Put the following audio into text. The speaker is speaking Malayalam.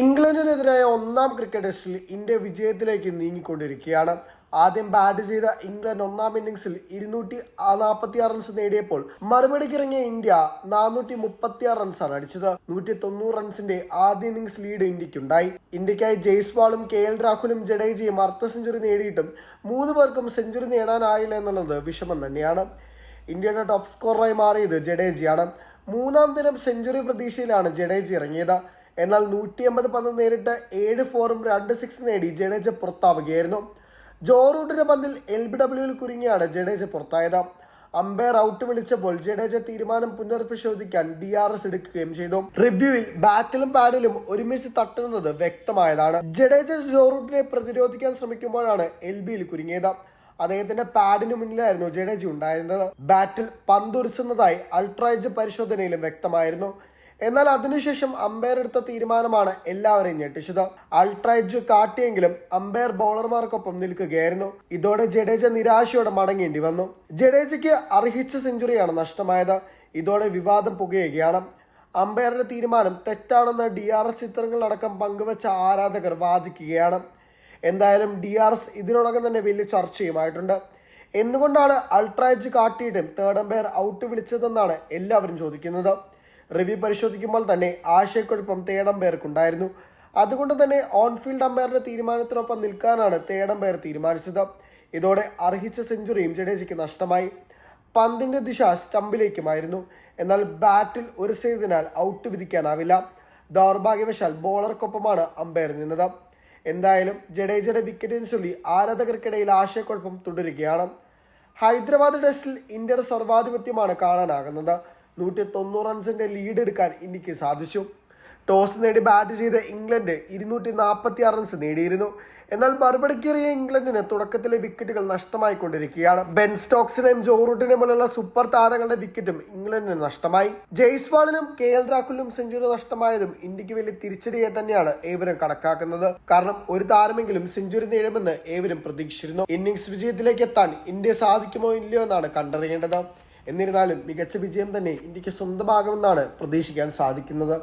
ഇംഗ്ലണ്ടിനെതിരായ ഒന്നാം ക്രിക്കറ്റ് ടെസ്റ്റിൽ ഇന്ത്യ വിജയത്തിലേക്ക് നീങ്ങിക്കൊണ്ടിരിക്കുകയാണ്. ആദ്യം ബാറ്റ് ചെയ്ത ഇംഗ്ലണ്ട് ഒന്നാം ഇന്നിംഗ്സിൽ ഇരുന്നൂറ്റി നാൽപ്പത്തി ആറ് റൺസ് നേടിയപ്പോൾ മറുപടിക്ക് ഇറങ്ങിയ ഇന്ത്യ നാനൂറ്റി മുപ്പത്തി ആറ് റൺസാണ് അടിച്ചത്. നൂറ്റി തൊണ്ണൂറ് റൺസിന്റെ ആദ്യ ഇന്നിംഗ്സ് ലീഡ് ഇന്ത്യക്കുണ്ടായി. ഇന്ത്യക്കായി ജയ്സ്വാളും കെ എൽ രാഹുലും ജഡേജയും അർദ്ധ സെഞ്ചുറി നേടിയിട്ടും മൂന്ന് പേർക്കും സെഞ്ചുറി നേടാനായില്ല എന്നുള്ളത് വിഷമം തന്നെയാണ്. ഇന്ത്യയുടെ ടോപ്പ് സ്കോററായി മാറിയത് ജഡേജയാണ്. മൂന്നാം ദിനം സെഞ്ചുറി പ്രതീക്ഷയിലാണ് ജഡേജ ഇറങ്ങിയത്. എന്നാൽ നൂറ്റി അമ്പത് പന്ത് നേരിട്ട് ഏഴ് ഫോറും രണ്ട് സിക്സ് നേടി ജഡേജ പുറത്താവുകയായിരുന്നു. ജോ റൂട്ടിന്റെ പന്തിൽ എൽ ബി ഡബ്ല്യുവിൽ കുരുങ്ങിയാണ് ജഡേജ പുറത്തായത്. അമ്പയർ ഔട്ട് വിളിച്ചപ്പോൾ ജഡേജ തീരുമാനം പുനർപരിശോധിക്കാൻ ഡി ആർ എസ് എടുക്കുകയും ചെയ്തു. റിവ്യൂവിൽ ബാറ്റിലും പാഡിലും ഒരുമിച്ച് തട്ടുന്നത് വ്യക്തമായതാണ്. ജഡേജ ജോ റൂട്ടിനെ പ്രതിരോധിക്കാൻ ശ്രമിക്കുമ്പോഴാണ് എൽ ബിയിൽ കുരുങ്ങിയത്. അദ്ദേഹത്തിന്റെ പാഡിന് മുന്നിലായിരുന്നു ജഡേജ ഉണ്ടായിരുന്നത്. ബാറ്റിൽ പന്തുരുസുന്നതായി അൾട്രാജ് പരിശോധനയിലും വ്യക്തമായിരുന്നു. എന്നാൽ അതിനുശേഷം അമ്പയർ എടുത്ത തീരുമാനമാണ് എല്ലാവരെയും ഞെട്ടിച്ചത്. അൾട്രാജ് കാട്ടിയെങ്കിലും അമ്പയർ ബൗളർമാർക്കൊപ്പം നിൽക്കുകയായിരുന്നു. ഇതോടെ ജഡേജ നിരാശയോടെ മടങ്ങേണ്ടി വന്നു. ജഡേജയ്ക്ക് അർഹിച്ച സെഞ്ചുറിയാണ് നഷ്ടമായത്. ഇതോടെ വിവാദം പുകയുകയാണ്. അമ്പയറുടെ തീരുമാനം തെറ്റാണെന്ന് ഡി ആർ എസ് ചിത്രങ്ങളടക്കം പങ്കുവച്ച ആരാധകർ വാദിക്കുകയാണ്. എന്തായാലും ഡി ആർ എസ് ഇതിനോടകം തന്നെ വലിയ ചർച്ചയുമായിട്ടുണ്ട്. എന്തുകൊണ്ടാണ് അൾട്രാജ് കാട്ടിയിട്ടും തേർഡ് അമ്പയർ ഔട്ട് വിളിച്ചതെന്നാണ് എല്ലാവരും ചോദിക്കുന്നത്. റിവ്യൂ പരിശോധിക്കുമ്പോൾ തന്നെ ആശയക്കുഴപ്പം തേടംപേർക്കുണ്ടായിരുന്നു അതുകൊണ്ട് തന്നെ ഓൺ ഫീൽഡ് അമ്പയറുടെ തീരുമാനത്തിനൊപ്പം നിൽക്കാനാണ് തേടംപേർ തീരുമാനിച്ചത്. ഇതോടെ അർഹിച്ച സെഞ്ചുറിയും ജഡേജയ്ക്ക് നഷ്ടമായി. പന്തിന്റെ ദിശ സ്റ്റമ്പിലേക്കുമായിരുന്നു. എന്നാൽ ബാറ്റിൽ ഒരു ചെയ്തതിനാൽ ഔട്ട് വിധിക്കാനാവില്ല. ദൗർഭാഗ്യവശാൽ ബോളർക്കൊപ്പമാണ് അമ്പയർ നിന്നത്. എന്തായാലും ജഡേജയുടെ വിക്കറ്റിന് ചൊല്ലി ആരാധകർക്കിടയിൽ ആശയക്കുഴപ്പം തുടരുകയാണ്. ഹൈദരാബാദ് ടെസ്റ്റിൽ ഇന്ത്യയുടെ സർവാധിപത്യമാണ് കാണാനാകുന്നത്. നൂറ്റി തൊണ്ണൂറ് റൺസിന്റെ ലീഡ് എടുക്കാൻ ഇന്ത്യയ്ക്ക് സാധിച്ചു. ടോസ് നേടി ബാറ്റ് ചെയ്ത ഇംഗ്ലണ്ട് ഇരുന്നൂറ്റി നാൽപ്പത്തി ആറ് റൺസ് നേടിയിരുന്നു. എന്നാൽ മറുപടിക്കേറിയ ഇംഗ്ലണ്ടിന് തുടക്കത്തിലെ വിക്കറ്റുകൾ നഷ്ടമായി കൊണ്ടിരിക്കുകയാണ്. ബെൻ സ്റ്റോക്സിനെയും ജോറൂട്ടിനെയും പോലുള്ള സൂപ്പർ താരങ്ങളുടെ വിക്കറ്റും ഇംഗ്ലണ്ടിന് നഷ്ടമായി. ജയ്സ്വാളിനും കെ എൽ രാഹുലിനും സെഞ്ചുറി നഷ്ടമായതും ഇന്ത്യയ്ക്ക് വലിയ തിരിച്ചടിയെ തന്നെയാണ് ഏവരും കണക്കാക്കുന്നത്. കാരണം ഒരു താരമെങ്കിലും സെഞ്ചുറി നേടുമെന്ന് ഏവരും പ്രതീക്ഷിച്ചിരുന്നു. ഇന്നിംഗ്സ് വിജയത്തിലേക്ക് എത്താൻ ഇന്ത്യ സാധിക്കുമോ ഇല്ലയോ എന്നാണ് കണ്ടറിയേണ്ടത്. എന്നിരുന്നാലും മികച്ച വിജയം തന്നെ ഇന്ത്യയ്ക്ക് സ്വന്തമാകുമെന്നാണ് പ്രതീക്ഷിക്കാൻ സാധിക്കുന്നത്.